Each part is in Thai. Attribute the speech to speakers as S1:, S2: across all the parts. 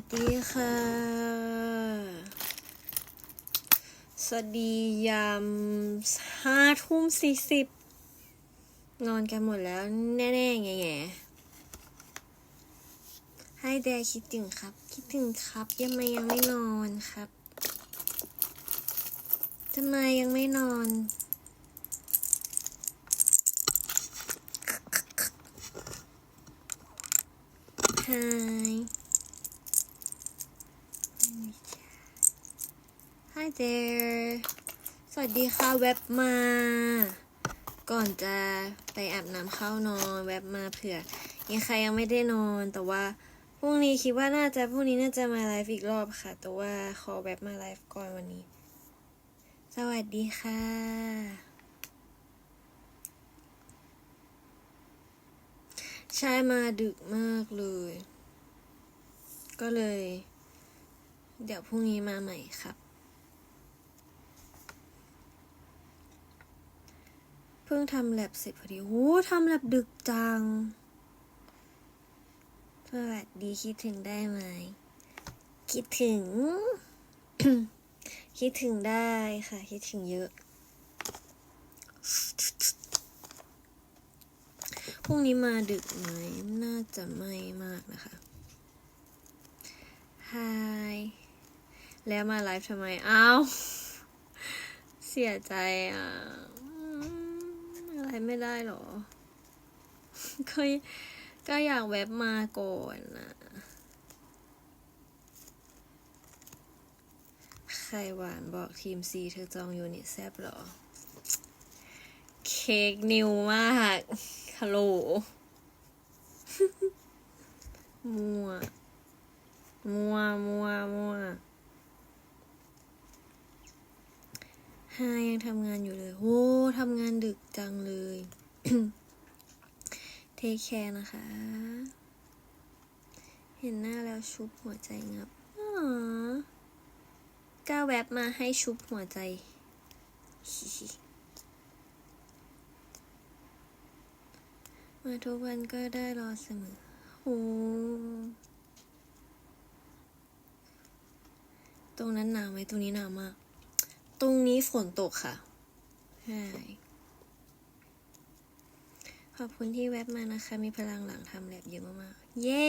S1: วัสดีค่ะ สวัสดียามห้าทุ่มสี่สิบนอนกันหมดแล้วแน่ๆไงไงให้แดคิดถึงครับ คิดถึงครับยังไมยังไม่นอนครับทำไมยังไม่นอน Hi Hi there สวัสดีค่ะแว็บมา ก่อนจะไปอาบน้ำเข้านอน แว็บมาเผื่อยังใครยังไม่ได้นอน แต่ว่าพรุ่งนี้คิดว่าน่าจะพรุ่งนี้น่าจะมาไลฟ์อีกรอบค่ะ แต่ว่าขอแว็บมาไลฟ์ก่อนวันนี้ สวัสดีค่ะใช่มาดึกมากเลย ก็เลย เดี๋ยวพรุ่งนี้มาใหม่ครับ เพิ่งทำแลบเสร็จพอดีโอ้ทำแลบดึกจัง สวัสดีคิดถึงได้ไหม คิดถึง คิดถึงได้ค่ะ คิดถึงเยอะ พรุ่งนี้มาดึกไหม น่าจะไม่มากนะคะฮายแล้วมาไลฟ์ทำไม อ้าว เสียใจอะ อะไรไม่ได้หรอ ก็ก็อยากแวบมาก่อนนะใครหวานบอกทีมซีเธอจองยูนิตแซบหรอ เค้กนิวมากฮัลโหลมัวมัวมัวมัวฮายังทำงานอยู่เลยโอ้ ทำงานดึกจังเลย เทคแคร์นะคะ เห็นหน้าแล้วชุบหัวใจงับอก้าวแวบมาให้ชุบหัวใจ มาทุกวันก็ได้รอเสมอโอ้ตรงนั้นหนาวไหมตรงนี้หนาวมาก ตรงนี้ฝนตกค่ะ ใช่ขอบคุณที่แวบมานะคะ มีพลังหลังทำแลบเยอะมากๆ เย้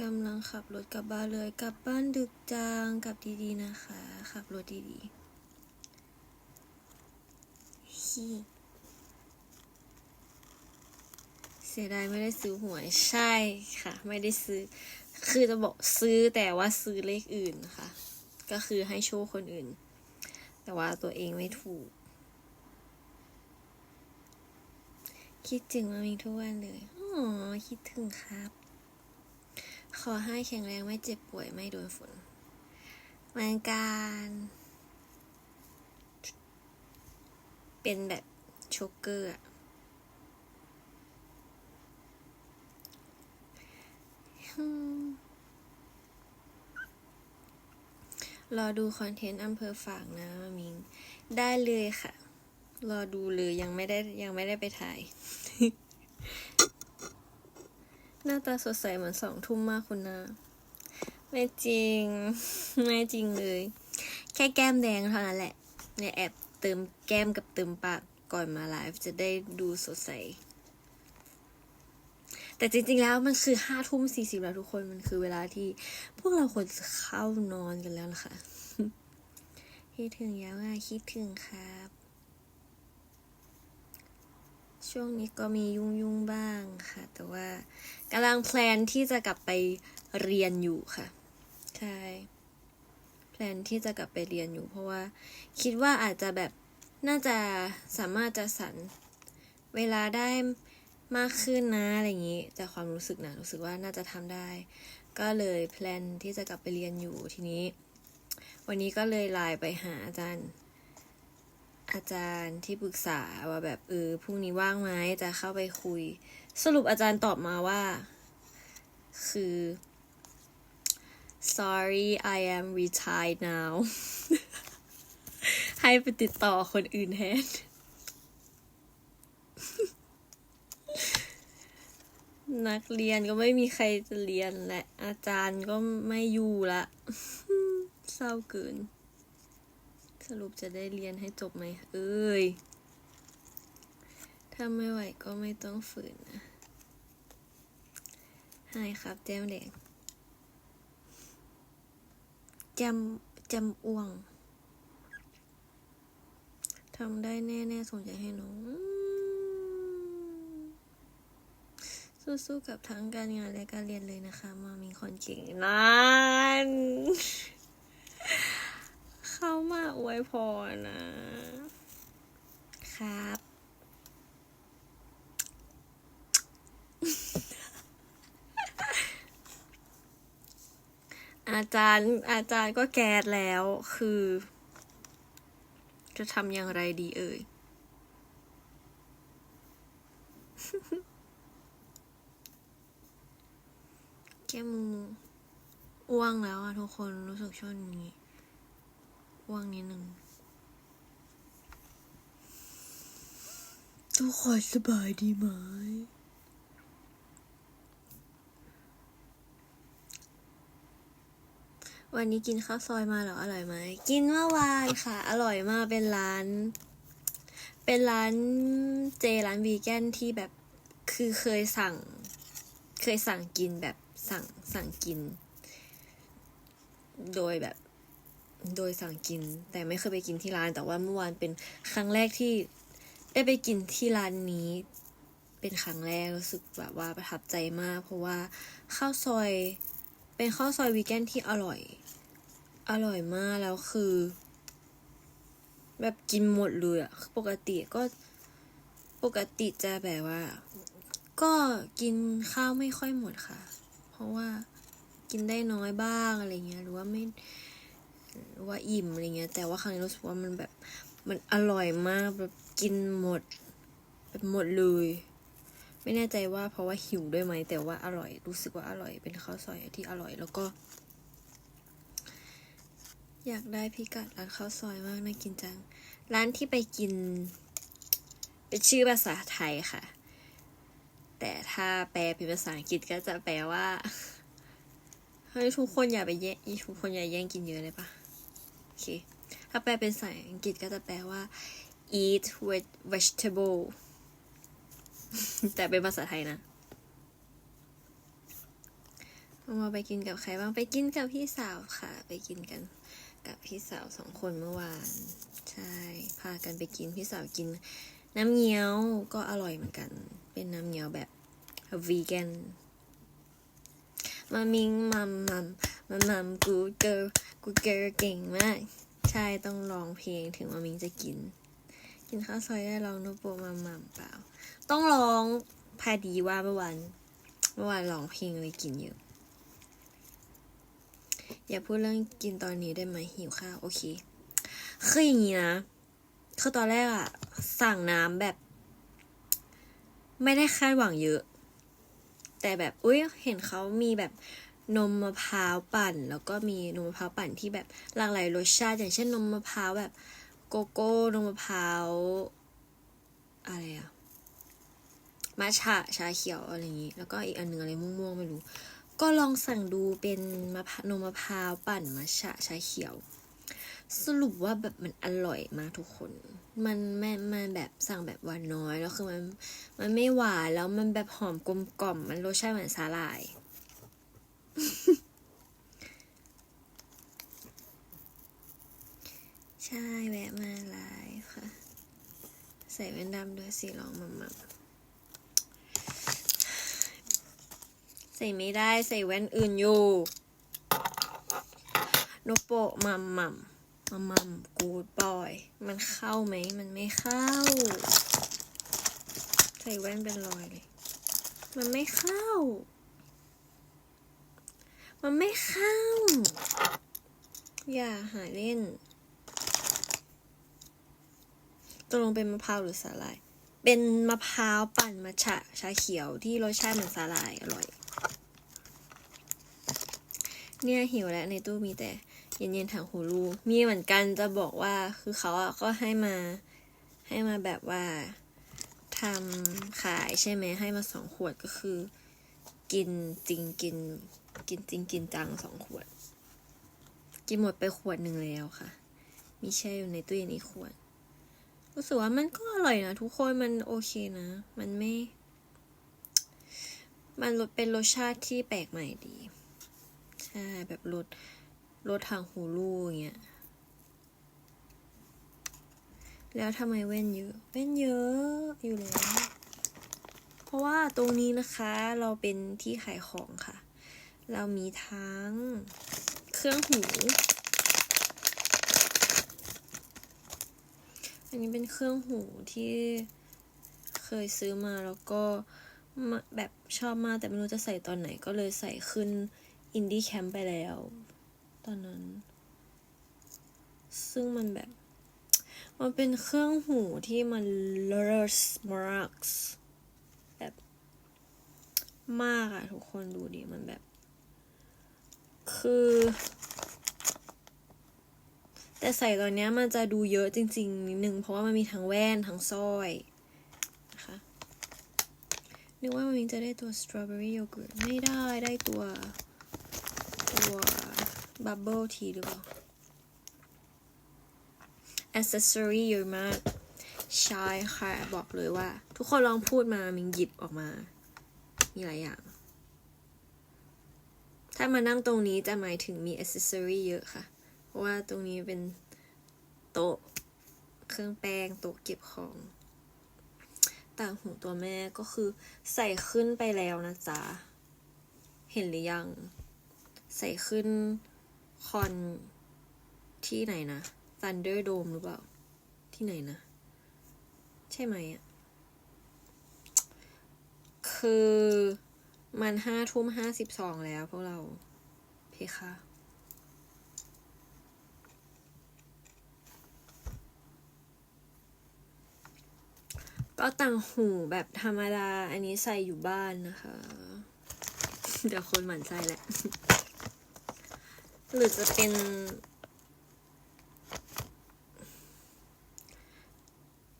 S1: กำลังขับรถกลับบ้านเลย กลับบ้านดึกจัง กลับดีๆนะคะ ขับรถดีๆฮีเสียดายไม่ได้ซื้อหวย ใช่ค่ะ ไม่ได้ซื้อ คือจะบอกซื้อแต่ว่าซื้อเลขอื่นนะคะ ก็คือให้โชว์คนอื่น แต่ว่าตัวเองไม่ถูก คิดถึงมามีทุกวันเลยอ๋อคิดถึงครับ ขอให้แข็งแรงไม่เจ็บป่วยไม่โดนฝนมือนการ เป็นแบบโชกเกอร์อะอืม รอดูคอนเทนต์อำเภอฝางนะมามิง ได้เลยค่ะ รอดูเลยยังไม่ได้ยังไม่ได้ไปถ่าย หน้าตาสดใสเหมือนสองทุ่มมากคุณนะไม่จริง ไม่จริงเลย แค่แก้มแดงเท่านั้นแหละ เนี่ยแอบเติมแก้มกับเติมปากก่อนมาไลฟ์จะได้ดูสดใส แต่จริงๆแล้วมันคือห้าทุ่มสี่สิบแล้วทุกคนมันคือเวลาที่พวกเราควรเข้านอนกันแล้วนะคะคิดถึงยังอะคิดถึงครับ ช่วงนี้ก็มียุ่งยุ่งๆบ้างค่ะ แต่ว่ากำลังแพลนที่จะกลับไปเรียนอยู่ค่ะ ใช่แพลนที่จะกลับไปเรียนอยู่ เพราะว่า คิดว่าอาจจะแบบน่าจะสามารถจะสรรเวลาได้ มากขึ้นนะอะไรอย่างนี้จากความรู้สึกนะรู้สึกว่าน่าจะทำได้ ก็เลยแพลนที่จะกลับไปเรียนอยู่ทีนี้ วันนี้ก็เลยไลน์ไปหาอาจารย์ อาจารย์ที่ปรึกษาว่าแบบเออพรุ่งนี้ว่างไหมจะเข้าไปคุย สรุปอาจารย์ตอบมาว่า คือ sorry I am retired now ให้ไปติดต่อคนอื่นแทน นักเรียนก็ไม่มีใครจะเรียนและ อาจารย์ก็ไม่อยู่ละเศร้าเกิน สรุปจะได้เรียนให้จบไหมเอ้ย ถ้าไม่ไหวก็ไม่ต้องฝืนนะใช่ครับแจ้มแดงจำจำอ้วงทำได้แน่ ๆส่งใจให้น้องอืม สู้ๆกับทั้งการงานและการเรียนเลยนะคะ มามีคนเก่งนั่นเข้ามาอวยพรนะ ครับ อาจารย์อาจารย์ก็แกดแล้วคือ จะทำอย่างไรดีเอ่ย แก้มูอ้วงแล้วอะทุกคนรู้สึกช่วงนี้อ้วงนิดนึงทุกคนสบายดีไหม วันนี้กินข้าวซอยมาเหรออร่อยไหม กินเมื่อวานค่ะ อร่อยมากเป็นร้าน เป็นร้านเจร้านวีแกนที่แบบคือเคยสั่ง เคยสั่งกินแบบ สั่งสั่งกิน โดยแบบโดยสั่งกิน แต่ไม่เคยไปกินที่ร้านแต่ว่าเมื่อวานเป็นครั้งแรกที่ได้ไปกินที่ร้านนี้ เป็นครั้งแรกรู้สึกแบบว่าประทับใจมาก เพราะว่าข้าวซอยเป็นข้าวซอยวีแกนที่อร่อย อร่อยมากแล้วคือ แบบกินหมดเลยอะปกติก็ปกติจะแบบว่า ก็กินข้าวไม่ค่อยหมดค่ะ ราะว่ากินได้น้อยบ้างอะไรเงี้ยหรือว่าไม่หรือว่าอิ่มอะไรเงี้ย แต่ว่าครั้งนี้รู้สึกว่ามันแบบมันอร่อยมากแบบกินหมดแบบหมดเลย ไม่แน่ใจว่าเพราะว่าหิวด้วยไหมแต่ว่าอร่อยรู้สึกว่าอร่อยเป็นข้าวซอยที่อร่อยแล้วก็ อยากได้พิกัดร้านข้าวซอยมากน่ากินจัง ร้านที่ไปกิน เป็นชื่อภาษาไทยค่ะ แต่ถ้าแปลเป็นภาษาอังกฤษก็จะแปลว่า เฮ้ยทุกคนอย่าไปแย่งทุกคนอย่าแย่งกินเยอะเลยปะโอเค ถ้าแปลเป็นภาษาอังกฤษก็จะแปลว่า eat with vegetable แต่เป็นภาษาไทยนะมาไปกินกับใครบ้าง ไปกินกับพี่สาวค่ะ ไปกินกันกับพี่สาวสองคนเมื่อวาน ใช่ พากันไปกินพี่สาวกิน น้ำเงี้ยวก็อร่อยเหมือนกัน เป็นน้ำเงี้ยวแบบวีแกนมามิงมัมมัมมัมมัมกูเกิร์กูเกิร์เก่งมาก ใช่ต้องร้องเพลงถึงมามิงจะกิน กินข้าวซอยได้ลองโนโปมัมมัมเปล่า ต้องร้องพาดีว่าเมื่อวานเมื่อวานร้องเพลงเลยกินอยู่อย่าพูดเรื่องกินตอนนี้ได้ไหมหิวข้าวโอเคคืออย่างนี้นะคือตอนแรกอะสั่งน้ำแบบ ไม่ได้คาดหวังเยอะ แต่แบบอุ้ยเห็นเขามีแบบนมมะพร้าวปั่น แล้วก็มีนมมะพร้าวปั่นที่แบบหลากหลายรสชาติ อย่างเช่นนมมะพร้าวแบบโกโก้นมมะพร้าวอะไรอะมัชฉะชาเขียวอะไรอย่างนี้ แล้วก็อีกอันหนึ่งอะไรม่วงๆไม่รู้ ก็ลองสั่งดูเป็นมะพร้าวนมมะพร้าวปั่นมัชฉะชาเขียว สรุปว่าแบบมันอร่อยมากทุกคน มันแม่มันแบบสั่งแบบหวานน้อยแล้วคือมันมันไม่หวานแล้วมันแบบหอมกลมกล่อม มันรสชาติเหมือนสาหร่าย ใช่แวะมาไลฟ์ค่ะ ใส่แว่นดำด้วยสีรองมัมมัมใส่ไม่ได้ใส่แว่นอื่นอยู่โนโปะมัมมัม มัมมัมกูดบอย มันเข้าไหม มันไม่เข้า ใส่แว่นเป็นรอยเลย มันไม่เข้า มันไม่เข้า อย่าหาเล่นตกลงเป็นมะพร้าวหรือสาหร่าย เป็นมะพร้าวปั่นมาฉะชาเขียวที่รสชาติเหมือนสาหร่ายอร่อย เนี่ยหิวแล้วในตู้มีแต่ เย็นๆถังหูรูมีเหมือนกันจะบอกว่าคือเขาอะก็ให้มาให้มาแบบว่าทำขายใช่ไหมให้มาสองขวดก็คือ กินจริงกิน กินจริงกินจังสองขวด กินหมดไปขวดหนึ่งแล้วค่ะมีแช่อยู่ในตู้เย็นอีกขวดรู้สึกว่ามันก็อร่อยนะทุกคนมันโอเคนะ มันไม่ มันรสเป็นรสชาติที่แปลกใหม่ดี ใช่แบบรส รสทางหูรูอย่างเงี้ย แล้วทำไมเว้นเยอะ เว้นเยอะอยู่แล้ว เพราะว่าตรงนี้นะคะเราเป็นที่ขายของค่ะ เรามีทั้งเครื่องหู อันนี้เป็นเครื่องหูที่เคยซื้อมาแล้วก็แบบชอบมากแต่ไม่รู้จะใส่ตอนไหนก็เลยใส่ขึ้นอินดี้แคมป์ไปแล้ว ตอนนั้น ซึ่งมันแบบ มันเป็นเครื่องหูที่มันเลิศมากแบบมากอะทุกคนดูดิมันแบบ คือ แต่ใส่ตอนเนี้ยมันจะดูเยอะจริง ๆ นิดนึง เพราะว่ามันมีทั้งแว่น ทั้งสร้อยนะคะนึกว่ามันจะได้ตัว strawberry yogurt ไม่ได้ได้ตัวตัว bubble tea หรือเปล่า accessory เยอะมาก ใช่ค่ะ บอกเลยว่า ทุกคนลองพูดมามิงหยิบออกมา มีหลายอย่าง ถ้ามานั่งตรงนี้จะหมายถึงมี accessory เยอะค่ะ เพราะว่าตรงนี้เป็นโต๊ะ เครื่องแป้งโต๊ะเก็บของ ต่างหูตัวแม่ก็คือใส่ขึ้นไปแล้วนะจ๊ะ เห็นหรือยัง ใส่ขึ้น คอนที่ไหนนะ Thunder Dome หรือเปล่า ที่ไหนนะ ใช่ไหมอะ คือมันห้าทุ่มห้าสิบสองแล้วพวกเรา เพคะก็ต่างหูแบบธรรมดา อันนี้ใส่อยู่บ้านนะคะ เดี๋ยวคนหมั่นไส้แหละ หรือจะเป็น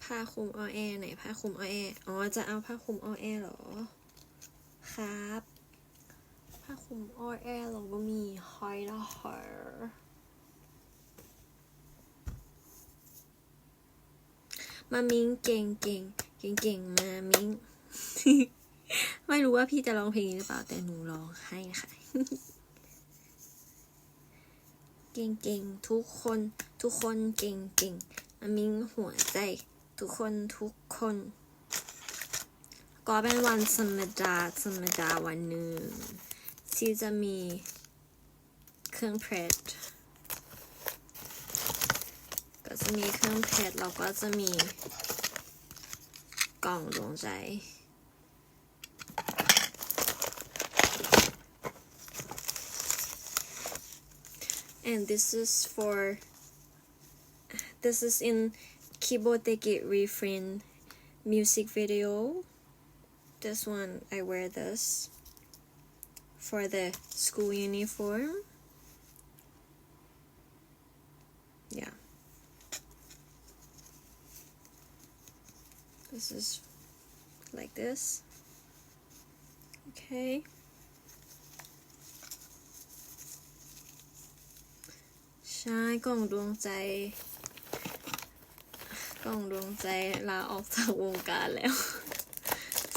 S1: ผ้าคลุมออแอไหนผ้าคลุมออแออ๋อ จะเอาผ้าคลุมออแอเหรอ ครับ ผ้าคลุมออแอเราก็มีหอยละหอยมามิงเก่งเก่งเก่งเก่งมามิง ไม่รู้ว่าพี่จะร้องเพลงนี้หรือเปล่าแต่หนูร้องให้ค่ะ เก่งเก่งทุกคนทุกคนเก่งเก่งมามิงหัวใจ ทุกคนทุกคน ก็เป็นวันธรรมดาธรรมดาวันหนึ่ง ที่จะมีเครื่องเพชรก็จะมีเครื่องเพชรแล้วก็จะมีกล่องดวงใจ and this is for this is in Kiboteki Refrain music video. This one I wear this for the school uniform. Yeah. This is like this. Okay. ใช่กล่องดวงใจ กล่องดวงใจลาออกจากวงการแล้ว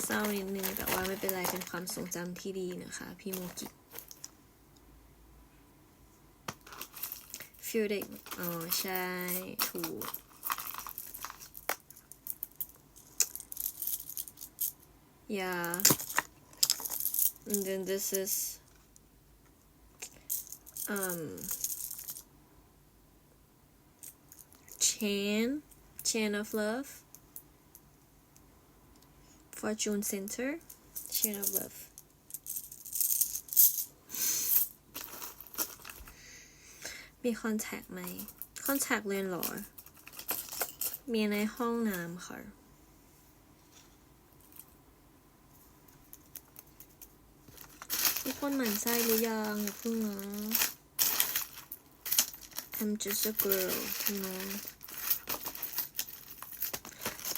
S1: เศร้านิดนึงแต่ว่าไม่เป็นไรเป็นความทรงจำที่ดีนะคะ พี่โมกิฟิลเด็กอ๋อ ใช่ ถูก yeah and then this is um Chain, Chain of Love, Fortune Center, Chain of Love. มีคอนแทคไหม คอนแทคเลนหรอ มีในห้องน้ำค่ะ ทุกคนหมั่นไส้หรือยังอย่าเพิ่งนะ I'm just a girl, you know.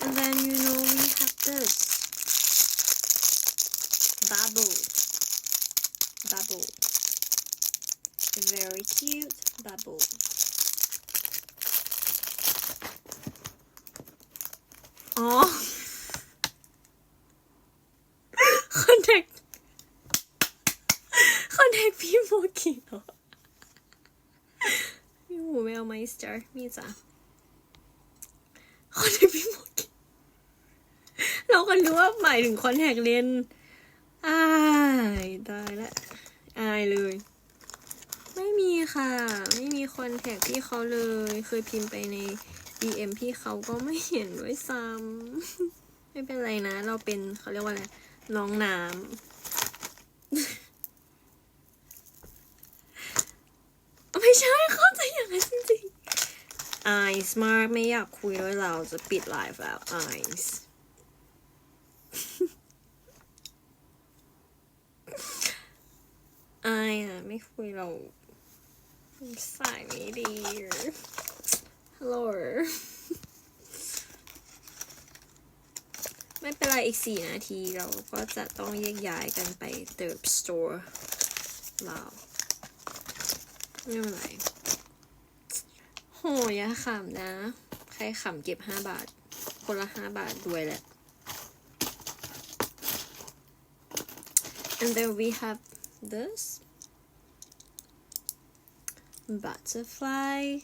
S1: And then, you know, we have this bubble bubble very cute bubble อ๋อคอนแทคคอนแทคพี่โมกิ เราไหมสตาร์มีจ้ะคอนแทคพี่โมกิเราก็รู้ว่าหมายถึงคอนแทคเลนส์อายตายละอายเลย ไม่มีค่ะ ไม่มีคอนแทคพี่เขาเลย เคยพิมพ์ไปใน DM พี่เขาก็ไม่เห็นด้วยซ้ำไม่เป็นไรนะ เราเป็นเขาเรียกว่าอะไรน้องน้ำไม่ใช่เข้าใจอย่างนั้นจริงๆ Eyes Mark ไม่อยากคุยด้วยเราจะปิดไลฟ์แล้ว Eyes อายอะ ไม่คุยเราสายไม่ดีฮัลโหลไม่เป็นไรอีกสี่นาทีเราก็จะต้องแยกย้ายกันไปเติร์บสโตร์เราไม่เป็นไรโหอย่าขำนะ ใครขำเก็บห้าบาท คนละห้าบาทด้วยแหละ and then we have this. Butterfly.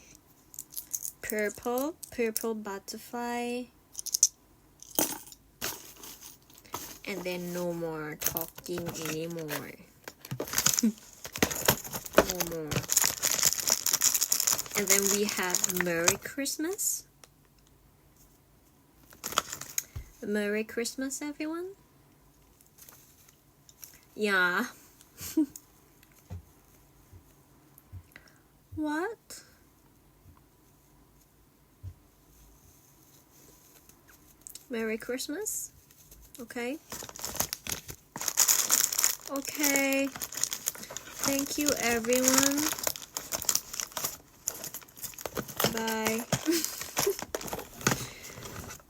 S1: Purple. Purple butterfly. And then no more talking anymore. No more. And then we have merry christmas. Merry christmas everyone yeah what merry christmas okay okay thank you everyone bye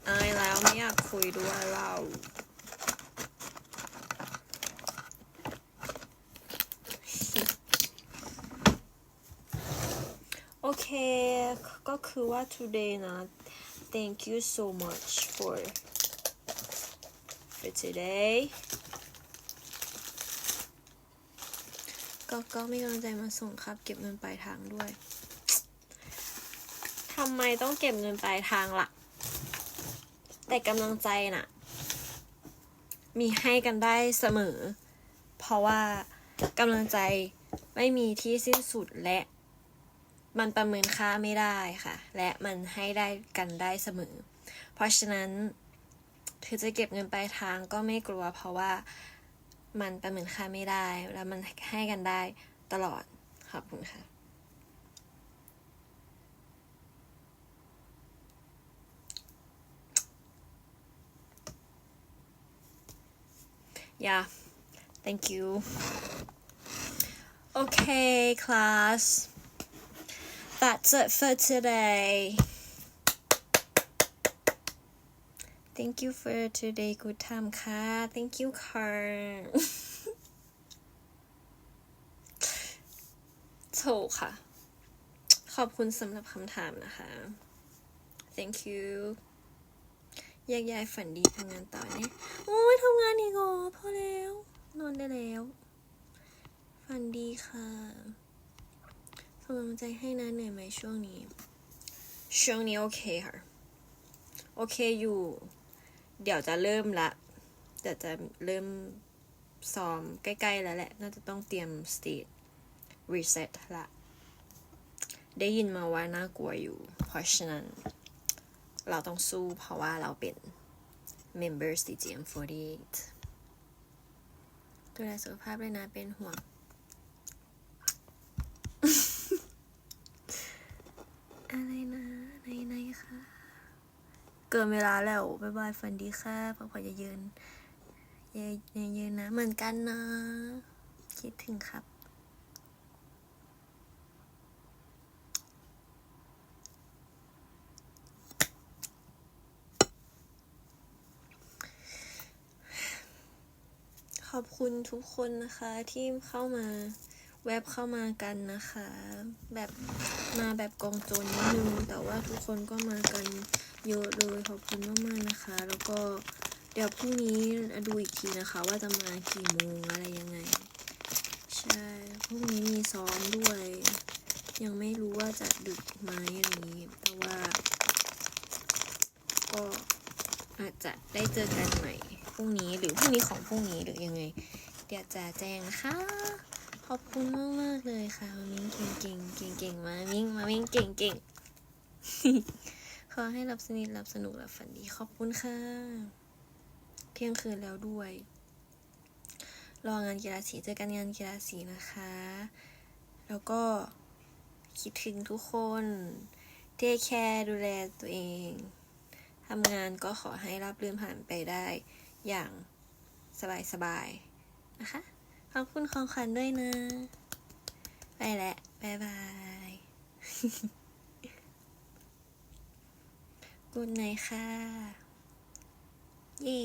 S1: อายแล้วไม่อยากคุยด้วยเรา ก็คือว่า today นะ thank you so much for for today ก็ก็มีกำลังใจมาส่งครับ เก็บเงินปลายทางด้วยทำไมต้องเก็บเงินปลายทางล่ะ แต่กำลังใจน่ะ มีให้กันได้เสมอ เพราะว่ากำลังใจไม่มีที่สิ้นสุดและ มันประเมินค่าไม่ได้ค่ะ และมันให้ได้กันได้เสมอ เพราะฉะนั้นถือจะเก็บเงินปลายทางก็ไม่กลัว เพราะว่ามันประเมินค่าไม่ได้ แล้วมันให้กันได้ตลอดขอบคุณค่ะ yeah thank you okay class that's it for today thank you for today good time ค่ะ thank you ค่ะโถค่ะ ขอบคุณสำหรับคำถามนะคะ thank you แยกย้ายฝันดีทำงานต่อเนี่ย โอ้ยทำงานอีกเหรอพอแล้ว นอนได้แล้ว ฝันดีค่ะ ส่งกำลังใจให้นะเหนื่อยไหมช่วงนี้ ช่วงนี้โอเคค่ะ โอเคอยู่ เดี๋ยวจะเริ่มละเดี๋ยวจะเริ่มซ้อมใกล้ๆแล้วแหละ น่าจะต้องเตรียมสเตจรีเซ็ตละ ได้ยินมาว่าน่ากลัวอยู่ เพราะฉะนั้น เราต้องสู้เพราะว่าเราเป็น members DGM48 ดูแลสุขภาพด้วยนะเป็นห่วง อะไรนะไหนไหนๆคะ เกินเวลาแล้วบ๊ายบายฝันดีค่ะพักผ่อนอย่าเยินอย่าอย่าเยินนะ เหมือนกันนะ คิดถึงครับขอบคุณทุกคนนะคะที่เข้ามาแวบเข้ามากันนะคะ แบบมาแบบกองโจรนิดนึงแต่ว่าทุกคนก็มากัน เยอะเลยขอบคุณมากๆนะคะ แล้วก็เดี๋ยวพรุ่งนี้ดูอีกทีนะคะ ว่าจะมากี่โมงอะไรยังไง ใช่พรุ่งนี้มีซ้อมด้วย ยังไม่รู้ว่าจะดึกไหมอะไรอย่างนี้แต่ว่า ก็อาจจะได้เจอกันใหม่พรุ่งนี้หรือพรุ่งนี้ของพรุ่งนี้หรือยังไง เดี๋ยวจะแจ้งนะคะขอบคุณมากมากเลยค่ะมามิ้งเก่งเก่งเก่งเก่งมามิ้งมามิ้งเก่งเก่ง อให้หลับสนิทหลับสนุกหลับฝันดีขอบคุณค่ะ เที่ยงคืนแล้วด้วย รองานกีฬาสีเจอกันงานกีฬาสีนะคะ แล้วก็คิดถึงทุกคนเทคแคร์ดูแลตัวเองทำงานก็ขอให้รับรื่นผ่านไปได้อย่างสบายๆนะคะ ขอบคุณของขวัญด้วยนะ ไปแล้ว บ๊ายบาย กูดไนค่ะ เย่